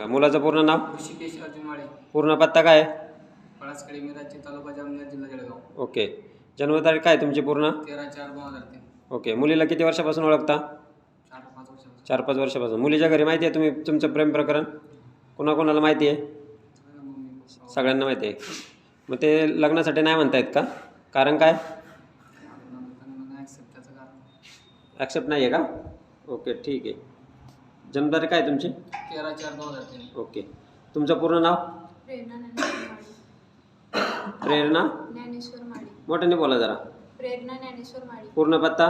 मुलाचं पूर्ण नाव? ऋषिकेश अर्जुन माळे पूर्ण पत्ता काय? पळासकडे मिराची तालुका जामनेर जिल्हा जळगाव. ओके. जन्मतारीख काय तुमची पूर्ण? तेरा चार दोन हजार तीन. ओके. मुलीला किती वर्षापासून ओळखता? चार पाच वर्षापासून. चार पाच वर्षापासून. मुलीच्या घरी माहिती आहे तुम्ही तुमचं प्रेम प्रकरण? कोणाकोणाला माहिती आहे? सगळं मम्मी पप्पा सगळ्यांना माहिती आहे. मग ते लग्नासाठी नाही म्हणतायत का? कारण काय? त्याचं कारण. ॲक्सेप्ट नाही आहे का? ओके ठीक आहे. जन्मतारीख काय आहे तुमची? तेरा चार दोन हजार तीन. ओके. तुमचं पूर्ण नाव? प्रेरणा ज्ञानेश्वर माळी. प्रेरणा? ज्ञानेश्वर माळी. मोठ्याने बोला जरा. प्रेरणा ज्ञानेश्वर माळी. पूर्ण पत्ता?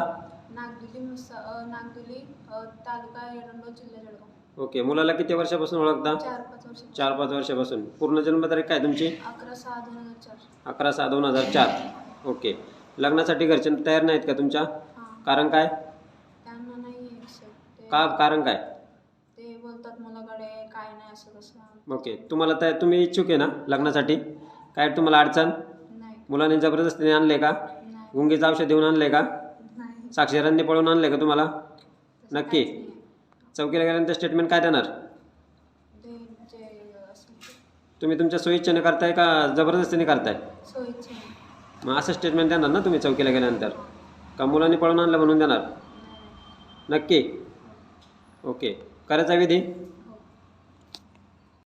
नागदुली मुसा अ, नागदुली अ, तालुका एरंडोल जिल्हा जळगाव. ओके. मुलाला किती वर्षापासून ओळखता? चार पाच वर्ष चार पाच वर्षापासून. पूर्ण जन्मतारीख काय तुमची? अकरा सहा दोन हजार चार. अकरा सहा दोन हजार चार. ओके. लग्नासाठी घरचे तयार नाहीत का तुमच्या? हां. कारण काय? त्यांना नाही accept. ते का? कारण काय? काय नाही असं तसं ओके तुम्हाला तर तुम्ही इच्छुक आहे ना लग्नासाठी? काय तुम्हाला अडचण? नाही. मुलांनी जबरदस्तीने आणले का? नाही. गुंगीचं औषध देऊन आणले का? नाही. साक्षीरांनी पळून आणले का तुम्हाला? तसं नक्की. काहीच. चौकीला गेल्यानंतर स्टेटमेंट काय देणार? ते जे असेल ते तुम्ही तुमच्या सोयीच्छेने करताय का जबरदस्तीने करताय? सोयीचे नाही. मग असं स्टेटमेंट देणार ना तुम्ही चौकीला गेल्यानंतर? का मुलांनी पळून आणलं म्हणून देणार? नक्की. ओके. करायचा विधी?